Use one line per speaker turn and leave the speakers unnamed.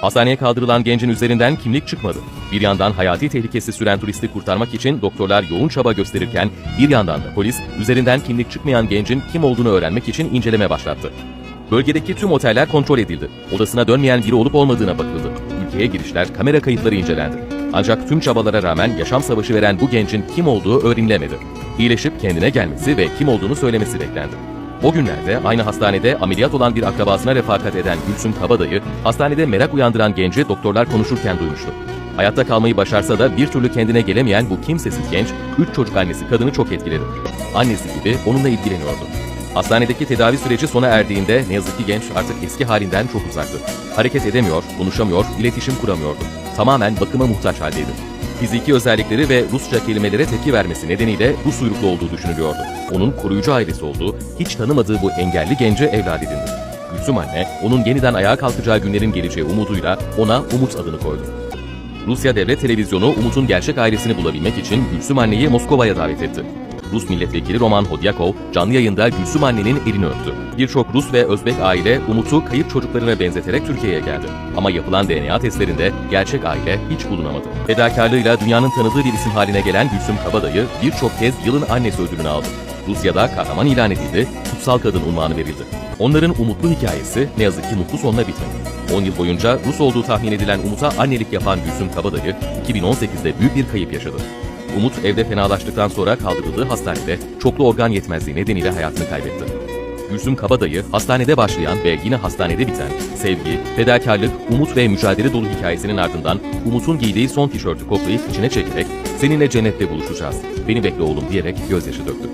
Hastaneye kaldırılan gencin üzerinden kimlik çıkmadı. Bir yandan hayati tehlikesi süren turisti kurtarmak için doktorlar yoğun çaba gösterirken bir yandan da polis üzerinden kimlik çıkmayan gencin kim olduğunu öğrenmek için inceleme başlattı. Bölgedeki tüm oteller kontrol edildi. Odasına dönmeyen biri olup olmadığına bakıldı. Ülkeye girişler kamera kayıtları incelendi. Ancak tüm çabalara rağmen yaşam savaşı veren bu gencin kim olduğu öğrenilemedi. İyileşip kendine gelmesi ve kim olduğunu söylemesi beklendi. O günlerde aynı hastanede ameliyat olan bir akrabasına refakat eden Gülsüm Kabadayı, hastanede merak uyandıran genci doktorlar konuşurken duymuştu. Hayatta kalmayı başarsa da bir türlü kendine gelemeyen bu kimsesiz genç, üç çocuk annesi kadını çok etkiledi. Annesi gibi onunla ilgileniyordu. Hastanedeki tedavi süreci sona erdiğinde ne yazık ki genç artık eski halinden çok uzaktı. Hareket edemiyor, konuşamıyor, iletişim kuramıyordu. Tamamen bakıma muhtaç haldeydi. Fiziki özellikleri ve Rusça kelimelere tepki vermesi nedeniyle Rus uyruklu olduğu düşünülüyordu. Onun koruyucu ailesi olduğu, hiç tanımadığı bu engelli gence evlat edindi. Gülsüm anne, onun yeniden ayağa kalkacağı günlerin geleceği umuduyla ona Umut adını koydu. Rusya Devlet Televizyonu Umut'un gerçek ailesini bulabilmek için Gülsüm anneyi Moskova'ya davet etti. Rus milletvekili Roman Hodyakov canlı yayında Gülsüm annenin elini öptü. Birçok Rus ve Özbek aile Umut'u kayıp çocuklarına benzeterek Türkiye'ye geldi. Ama yapılan DNA testlerinde gerçek aile hiç bulunamadı. Fedakarlığıyla dünyanın tanıdığı bir isim haline gelen Gülsüm Kabadayı birçok kez yılın annesi ödülünü aldı. Rusya'da kahraman ilan edildi, kutsal kadın unvanı verildi. Onların umutlu hikayesi ne yazık ki mutlu sonla bitmedi. 10 yıl boyunca Rus olduğu tahmin edilen Umut'a annelik yapan Gülsüm Kabadayı 2018'de büyük bir kayıp yaşadı. Umut evde fenalaştıktan sonra kaldırıldığı hastanede çoklu organ yetmezliği nedeniyle hayatını kaybetti. Gülsüm Kabadayı hastanede başlayan ve yine hastanede biten sevgi, fedakarlık, umut ve mücadele dolu hikayesinin ardından Umut'un giydiği son tişörtü koklayıp içine çekerek seninle cennette buluşacağız, beni bekle oğlum diyerek gözyaşı döktü.